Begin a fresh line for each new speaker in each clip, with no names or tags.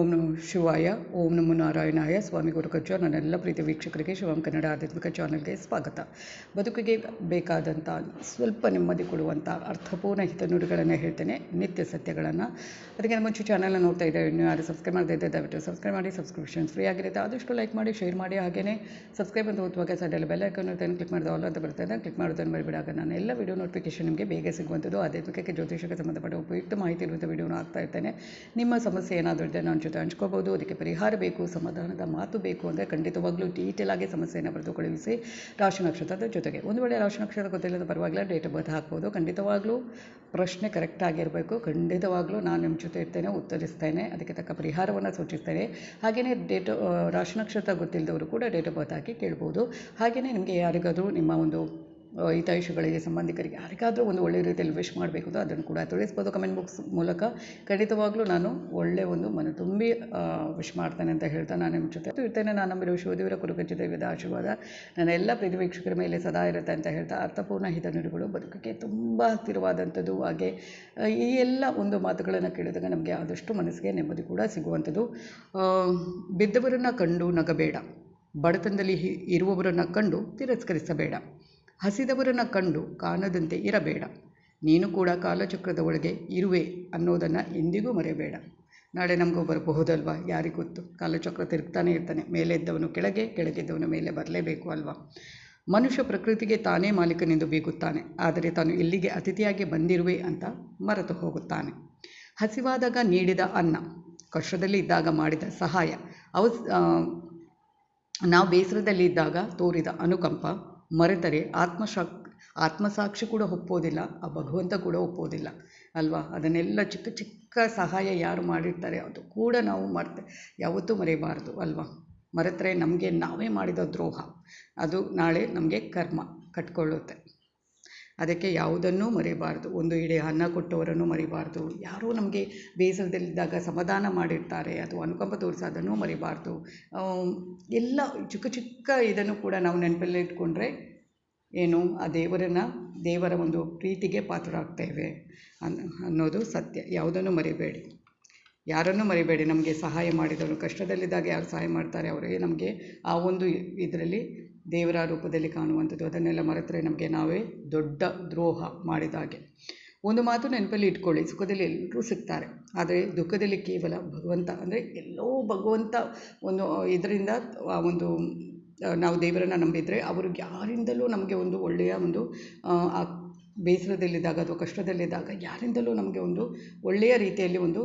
ಓಂ ನಮೋ ಶಿವಾಯ, ಓಂ ನಮೋ ನಾರಾಯಣಾಯ. ಸ್ವಾಮಿ ಗುರುಕಜ್ಜ ನನ್ನೆಲ್ಲ ಪ್ರೀತಿ ವೀಕ್ಷಕರಿಗೆ ಶಿವಂ ಕನ್ನಡ ಆಧ್ಯಾತ್ಮಿಕ ಚಾನಲ್ಗೆ ಸ್ವಾಗತ. ಬದುಕಿಗೆ ಬೇಕಾದಂಥ ಸ್ವಲ್ಪ ನೆಮ್ಮದಿ ಕೊಡುವಂಥ ಅರ್ಥಪೂರ್ಣ ಹಿತನುಡಿಗಳನ್ನು ಹೇಳ್ತೇನೆ. ನಿತ್ಯ ಸತ್ಯಗಳನ್ನು. ಅದಕ್ಕೆ ನಮ್ಮ ಮುಂಚೆ ಚಾನಲ್ನ ನೋಡ್ತಾ ಇದ್ದಾರೆ ಇನ್ನು ಯಾರು ಸಬ್ಸ್ಕ್ರೈಬ್ ಮಾಡದೇ ಇದ್ದರೆ ದಯವಿಟ್ಟು ಸಬ್ಸ್ಕ್ರೈಬ್ ಮಾಡಿ ಸಬ್ಸ್ಕ್ರಿಪ್ಷನ್ ಫ್ರೀ ಆಗಿರುತ್ತೆ. ಆದಷ್ಟು ಲೈಕ್ ಮಾಡಿ ಶೇರ್ ಮಾಡಿ ಹಾಗೆಯೇ ಸಬ್ಸ್ಕ್ರೈಬ್ ಅಂತ ಓದುವಾಗ ಸೈಡಲ್ಲಿ ಬೆಲ್ ಐಕನ್ ಇರ್ತೇನೆ ಕ್ಲಿಕ್ ಮಾಡಿದ ಆಲ್ ಅಂತ ಕ್ಲಿಕ್ ಮಾಡೋದನ್ನು ಮರಿಬಿಡಾಗ ನಾನು ಎಲ್ಲ ವಿಡಿಯೋ ನೋಟಿಫಿಕೇಶನ್ ನಿಮಗೆ ಬೇಗ ಸಿಗುವಂಥದ್ದು. ಆಧ್ಯಾತ್ಮಿಕಕ್ಕೆ ಜ್ಯೋತಿಷಕ್ಕೆ ಸಂಬಂಧಪಟ್ಟ ಉಪಯುಕ್ತ ಮಾಹಿತಿ ಇರುವಂಥ ವೀಡಿಯೋನ ಹಾಕ್ತಾ ಇರ್ತೇನೆ. ನಿಮ್ಮ ಸಮಸ್ಯೆ ಏನಾದರೂ ಇದ್ದರೆ ನನ್ನ ಜೊತೆ ಹಂಚ್ಕೋಬೋದು, ಅದಕ್ಕೆ ಪರಿಹಾರ ಬೇಕು, ಸಮಾಧಾನದ ಮಾತು ಬೇಕು ಅಂದರೆ ಖಂಡಿತವಾಗ್ಲೂ ಡೀಟೇಲ್ ಆಗಿ ಸಮಸ್ಯೆಯನ್ನು ಕಳುಹಿಸಿ ರಾಶಿ ನಕ್ಷತ್ರದ ಜೊತೆಗೆ. ಒಂದು ವೇಳೆ ರಾಶಿ ನಕ್ಷತ್ರ ಗೊತ್ತಿಲ್ಲದ ಪರವಾಗಿಲ್ಲ ಡೇಟ್ ಆಫ್ ಬರ್ತ್ ಹಾಕ್ಬೋದು. ಖಂಡಿತವಾಗ್ಲೂ ಪ್ರಶ್ನೆ ಕರೆಕ್ಟ್ ಆಗಿರಬೇಕು. ಖಂಡಿತವಾಗ್ಲೂ ನಾನು ನಿಮ್ಮ ಜೊತೆ ಇರ್ತೇನೆ, ಉತ್ತರಿಸ್ತೇನೆ, ಅದಕ್ಕೆ ತಕ್ಕ ಪರಿಹಾರವನ್ನು ಸೂಚಿಸ್ತೇನೆ. ಹಾಗೆಯೇ ಡೇಟ್ ರಾಶಿ ನಕ್ಷತ್ರ ಗೊತ್ತಿಲ್ಲದವರು ಕೂಡ ಡೇಟ್ ಆಫ್ ಬರ್ತ್ ಹಾಕಿ ಕೇಳ್ಬೋದು. ಹಾಗೆಯೇ ನಿಮಗೆ ಯಾರಿಗಾದರೂ ನಿಮ್ಮ ಒಂದು ಹಿತೈಷಿಗಳಿಗೆ ಸಂಬಂಧಿಕರಿಗೆ ಯಾರಿಗಾದರೂ ಒಂದು ಒಳ್ಳೆಯ ರೀತಿಯಲ್ಲಿ ವಿಶ್ ಮಾಡಬೇಕು ಅದನ್ನು ಕೂಡ ತಿಳಿಸ್ಬೋದು. ಕಮೆಂಟ್ ಬಾಕ್ಸ್ ಮೂಲಕ ಖಂಡಿತವಾಗ್ಲೂ ನಾನು ಒಳ್ಳೆಯ ಒಂದು ಮನ ತುಂಬಿ ವಿಶ್ ಮಾಡ್ತೇನೆ ಅಂತ ಹೇಳ್ತಾ ನಾನು ನಿಮ್ಮ ಜೊತೆ. ಇರ್ತೇನೆ ನಾನು ನಂಬಿರುವ ಶಿವದೇವರ ಕುರುಗಜ್ಜ ದೇವಿದ ಆಶೀರ್ವಾದ ನನ್ನ ಎಲ್ಲ ಪ್ರೀತಿ ವೀಕ್ಷಕರ ಮೇಲೆ ಸದಾ ಇರುತ್ತೆ ಅಂತ ಹೇಳ್ತಾ ಅರ್ಥಪೂರ್ಣ ಹಿತನುಡಿಗಳು ಬದುಕಿಗೆ ತುಂಬ ಹತ್ತಿರವಾದಂಥದ್ದು ಹಾಗೆ ಈ ಎಲ್ಲ ಒಂದು ಮಾತುಗಳನ್ನು ಕೇಳಿದಾಗ ನಮಗೆ ಆದಷ್ಟು ಮನಸ್ಸಿಗೆ ನೆಮ್ಮದಿ ಕೂಡ ಸಿಗುವಂಥದ್ದು. ಬಿದ್ದವರನ್ನು ಕಂಡು ನಗಬೇಡ. ಬಡತನದಲ್ಲಿ ಇರುವವರನ್ನು ಕಂಡು ತಿರಸ್ಕರಿಸಬೇಡ. ಹಸಿದವರನ್ನು ಕಂಡು ಕಾಣದಂತೆ ಇರಬೇಡ. ನೀನು ಕೂಡ ಕಾಲಚಕ್ರದ ಒಳಗೆ ಇರುವೆ ಅನ್ನೋದನ್ನು ಎಂದಿಗೂ ಮರೆಯಬೇಡ. ನಾಳೆ ನಮಗೂ ಬರಬಹುದಲ್ವಾ ಯಾರಿಗೂ ಗೊತ್ತು? ಕಾಲಚಕ್ರ ತಿರುಗ್ತಾನೆ ಇರ್ತಾನೆ. ಮೇಲೆ ಇದ್ದವನು ಕೆಳಗೆ ಕೆಳಗಿದ್ದವನು ಮೇಲೆ ಬರಲೇಬೇಕು ಅಲ್ವಾ? ಮನುಷ್ಯ ಪ್ರಕೃತಿಗೆ ತಾನೇ ಮಾಲೀಕನೆಂದು ಬೀಗುತ್ತಾನೆ. ಆದರೆ ತಾನು ಇಲ್ಲಿಗೆ ಅತಿಥಿಯಾಗಿ ಬಂದಿರುವೆ ಅಂತ ಮರೆತು ಹೋಗುತ್ತಾನೆ. ಹಸಿವಾದಾಗ ನೀಡಿದ ಅನ್ನ, ಕಷ್ಟದಲ್ಲಿ ಇದ್ದಾಗ ಮಾಡಿದ ಸಹಾಯ ಅವ ನಾವು ಬೇಸರದಲ್ಲಿ ಇದ್ದಾಗ ತೋರಿದ ಅನುಕಂಪ ಮರೆತರೆ, ಆತ್ಮಶಾಕ್, ಆತ್ಮಸಾಕ್ಷಿ ಕೂಡ ಒಪ್ಪೋದಿಲ್ಲ, ಆ ಭಗವಂತ ಕೂಡ ಒಪ್ಪೋದಿಲ್ಲ, ಅಲ್ವಾ? ಅದನ್ನೆಲ್ಲ ಚಿಕ್ಕ ಚಿಕ್ಕ ಸಹಾಯ ಯಾರು ಮಾಡಿರ್ತಾರೆ, ಅದು ಕೂಡ ನಾವು ಮರ್ತೆ, ಯಾವತ್ತೂ ಮರೆಯಬಾರ್ದು ಅಲ್ವಾ? ಮರೆತರೆ ನಮಗೆ ನಾವೇ ಮಾಡಿದ ದ್ರೋಹ, ಅದು ನಾಳೆ ನಮಗೆ ಕರ್ಮ ಕಟ್ಕೊಳ್ಳುತ್ತೆ. ಅದಕ್ಕೆ ಯಾವುದನ್ನೂ ಮರಿಬಾರದು. ಒಂದು ಇಡೀ ಅನ್ನ ಕೊಟ್ಟವರನ್ನು ಮರಿಬಾರ್ದು. ಯಾರೋ ನಮಗೆ ಬೇಸರದಲ್ಲಿದ್ದಾಗ ಸಮಾಧಾನ ಮಾಡಿರ್ತಾರೆ ಅಥವಾ ಅನುಕಂಪ ತೋರಿಸಿ ಅದನ್ನು ಮರಿಬಾರ್ದು ಎಲ್ಲ ಚಿಕ್ಕ ಚಿಕ್ಕ ಇದನ್ನು ಕೂಡ ನಾವು ನೆನಪಲ್ಲಿ ಇಟ್ಕೊಂಡ್ರೆ ಏನು, ಆ ದೇವರನ್ನು, ದೇವರ ಒಂದು ಪ್ರೀತಿಗೆ ಪಾತ್ರರಾಗ್ತೇವೆ ಅನ್, ಅನ್ನೋದು ಸತ್ಯ. ಯಾವುದನ್ನು ಮರಿಬೇಡಿ. ಯಾರನ್ನು ಮರಿಬೇಡಿ. ನಮಗೆ ಸಹಾಯ ಮಾಡಿದವರು ಕಷ್ಟದಲ್ಲಿದ್ದಾಗ ಯಾರು ಸಹಾಯ ಮಾಡ್ತಾರೆ, ಅವರೇ ನಮಗೆ ಆ ಒಂದು ಇದರಲ್ಲಿ ದೇವರ ರೂಪದಲ್ಲಿ ಕಾಣುವಂಥದ್ದು. ಅದನ್ನೆಲ್ಲ ಮರೆತರೆ ನಮಗೆ ನಾವೇ ದೊಡ್ಡ ದ್ರೋಹ ಮಾಡಿದ ಹಾಗೆ. ಒಂದು ಮಾತು ನೆನಪಲ್ಲಿ ಇಟ್ಕೊಳ್ಳಿ. ಸುಖದಲ್ಲಿ ಎಲ್ಲರೂ ಸಿಗ್ತಾರೆ. ಆದರೆ ದುಃಖದಲ್ಲಿ ಕೇವಲ ಭಗವಂತ ಅಂದರೆ ಎಲ್ಲೋ ಭಗವಂತ ಒಂದು ಇದರಿಂದ ಆ ಒಂದು ನಾವು ದೇವರನ್ನು ನಂಬಿದರೆ ಅವರು ಯಾರಿಂದಲೂ ನಮಗೆ ಒಂದು ಒಳ್ಳೆಯ ಒಂದು ಆ, ಆ ಬೇಸರದಲ್ಲಿದ್ದಾಗ ಅಥವಾ ಕಷ್ಟದಲ್ಲಿದ್ದಾಗ ಯಾರಿಂದಲೂ ನಮಗೆ ಒಂದು ಒಳ್ಳೆಯ ರೀತಿಯಲ್ಲಿ ಒಂದು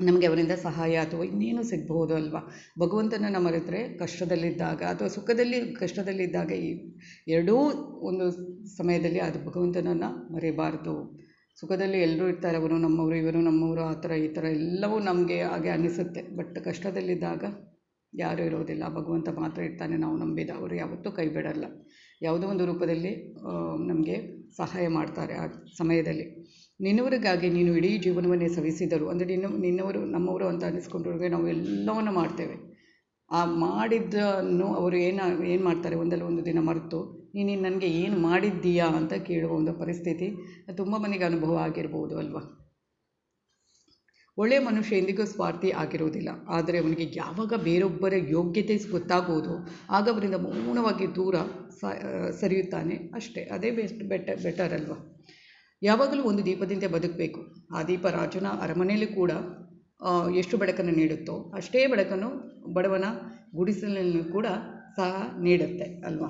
ನಮಗೆ ಅವರಿಂದ ಸಹಾಯ ಅಥವಾ ಇನ್ನೇನು ಸಿಗಬಹುದು ಅಲ್ವಾ? ಭಗವಂತನನ್ನು ಮರೆತರೆ ಕಷ್ಟದಲ್ಲಿದ್ದಾಗ ಅಥವಾ ಸುಖದಲ್ಲಿ ಕಷ್ಟದಲ್ಲಿದ್ದಾಗ ಈ ಎರಡೂ ಒಂದು ಸಮಯದಲ್ಲಿ ಅದು ಭಗವಂತನನ್ನು ಮರೆಯಬಾರ್ದು ಸುಖದಲ್ಲಿ ಎಲ್ಲರೂ ಇರ್ತಾರೆ ಅವರು ನಮ್ಮವರು, ಇವರು ನಮ್ಮವರು, ಆ ಥರ ಈ ಥರ ಎಲ್ಲವೂ ನಮಗೆ ಹಾಗೆ ಅನಿಸುತ್ತೆ. ಬಟ್ ಕಷ್ಟದಲ್ಲಿದ್ದಾಗ ಯಾರೂ ಇರೋದಿಲ್ಲ. ಭಗವಂತ ಮಾತ್ರ ಇರ್ತಾನೆ, ನಾವು ನಂಬಿದ. ಅವರು ಯಾವತ್ತೂ ಕೈ ಬಿಡಲ್ಲ. ಯಾವುದೋ ಒಂದು ರೂಪದಲ್ಲಿ ನಮಗೆ ಸಹಾಯ ಮಾಡ್ತಾರೆ ಆ ಸಮಯದಲ್ಲಿ. ನಿನ್ನವರಿಗಾಗಿ ನೀನು ಇಡೀ ಜೀವನವನ್ನೇ ಸವಿಸಿದರು, ಅಂದರೆ ನಿನ್ನ, ನಿನ್ನವರು, ನಮ್ಮವರು ಅಂತ ಅನ್ನಿಸ್ಕೊಂಡ್ರಿಗೆ ನಾವು ಎಲ್ಲವನ್ನು ಮಾಡ್ತೇವೆ. ಆ ಮಾಡಿದ್ದನ್ನು ಅವರು ಏನು ಏನು ಮಾಡ್ತಾರೆ? ಒಂದಲ್ಲ ಒಂದು ದಿನ ಮರೆತು ನೀನು ನನಗೆ ಏನು ಮಾಡಿದ್ದೀಯಾ ಅಂತ ಕೇಳುವ ಒಂದು ಪರಿಸ್ಥಿತಿ ತುಂಬ ಮನೆಗೆ ಅನುಭವ ಆಗಿರ್ಬೋದು ಅಲ್ವಾ? ಒಳ್ಳೆಯ ಮನುಷ್ಯ ಎಂದಿಗೂ ಸ್ವಾರ್ಥಿ ಆಗಿರುವುದಿಲ್ಲ. ಆದರೆ ಅವನಿಗೆ ಯಾವಾಗ ಬೇರೊಬ್ಬರ ಯೋಗ್ಯತೆ ಗೊತ್ತಾಗುವುದು, ಆಗ ಅವರಿಂದ ಮೌನವಾಗಿ ದೂರ ಸರಿಯುತ್ತಾನೆ. ಅಷ್ಟೇ. ಅದೇ ಬೆಸ್ಟ್ ಬೆಟರ್ ಬೆಟರ್ ಅಲ್ವಾ? ಯಾವಾಗಲೂ ಒಂದು ದೀಪದಿಂದ ಬದುಕಬೇಕು. ಆ ದೀಪ ರಾಜನ ಅರಮನೆಯಲ್ಲಿ ಕೂಡ ಎಷ್ಟು ಬೆಳಕನ್ನು ನೀಡುತ್ತೋ ಅಷ್ಟೇ ಬೆಳಕನ್ನು ಬಡವನ ಗುಡಿಸಲನ್ನು ಕೂಡ ಸಹ ನೀಡುತ್ತೆ ಅಲ್ವಾ?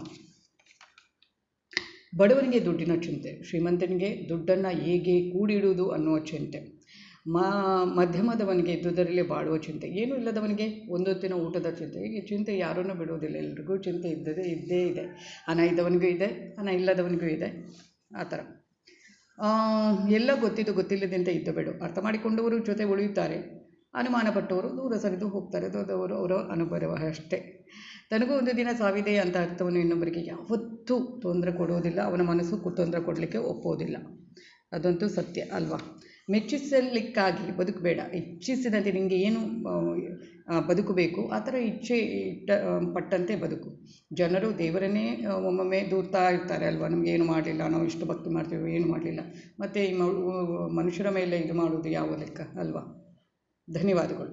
ಬಡವನಿಗೆ ದುಡ್ಡಿನ ಚಿಂತೆ, ಶ್ರೀಮಂತನಿಗೆ ದುಡ್ಡನ್ನು ಹೇಗೆ ಕೂಡಿಡುವುದು ಅನ್ನುವ ಚಿಂತೆ, ಮಾ, ಮಧ್ಯಮದವನಿಗೆ ಇದ್ದುದರಲ್ಲಿ ಬಾಳುವ ಚಿಂತೆ, ಏನೂ ಇಲ್ಲದವನಿಗೆ ಒಂದೊತ್ತಿನ ಊಟದ ಚಿಂತೆ, ಹೀಗೆ ಚಿಂತೆ ಯಾರನ್ನೂ ಬಿಡುವುದಿಲ್ಲ, ಎಲ್ರಿಗೂ ಚಿಂತೆ ಇದ್ದದೇ ಇದ್ದೇ ಇದೆ. ಹಣ ಇದ್ದವನಿಗೂ ಇದೆ, ಹಣ ಇಲ್ಲದವನಿಗೂ ಇದೆ. ಆ ಥರ. ಎಲ್ಲ ಗೊತ್ತಿದ್ದು ಗೊತ್ತಿಲ್ಲದಂತೆ ಇದ್ದು ಬೇಡ. ಅರ್ಥ ಮಾಡಿಕೊಂಡವರು ಜೊತೆ ಉಳಿಯುತ್ತಾರೆ. ಅನುಮಾನಪಟ್ಟವರು ದೂರ ಸರಿದು ಹೋಗ್ತಾರೆ. ದೊಡ್ಡವರು ಅವರ ಅನುಭವ ಅಷ್ಟೇ. ತನಗೂ ಒಂದು ದಿನ ಸಾವಿದೆ ಅಂತ ಅರ್ಥವನ್ನು ಇನ್ನೊಬ್ಬರಿಗೆ ಯಾವತ್ತೂ ತೊಂದರೆ ಕೊಡುವುದಿಲ್ಲ ಅವನ ಮನಸ್ಸು ತೊಂದರೆ ಕೊಡಲಿಕ್ಕೆ ಒಪ್ಪೋದಿಲ್ಲ. ಅದಂತೂ ಸತ್ಯ, ಅಲ್ವಾ? ಮೆಚ್ಚಿಸಲಿಕ್ಕಾಗಿ ಬದುಕಬೇಡ. ಇಚ್ಛಿಸಿದಂತೆ ನಿಮಗೆ ಏನು ಆ, ಬದುಕಬೇಕು ಆ ಥರ ಇಚ್ಛೆ ಇಟ್ಟ ಪಟ್ಟಂತೆ ಬದುಕು. ಜನರು ದೇವರನ್ನೇ ಒಮ್ಮೊಮ್ಮೆ ದೂರ್ತಾ ಇರ್ತಾರೆ ಅಲ್ವಾ? ನಮ್ಗೆ ಏನು ಮಾಡಲಿಲ್ಲ ನಾವು ಇಷ್ಟು ಭಕ್ತಿ ಮಾಡ್ತೀವಿ ಏನು ಮಾಡಲಿಲ್ಲ. ಮತ್ತು ಮನುಷ್ಯರ ಮೇಲೆ ಇದು ಮಾಡೋದು ಯಾವ ಲೆಕ್ಕ ಅಲ್ವಾ? ಧನ್ಯವಾದಗಳು.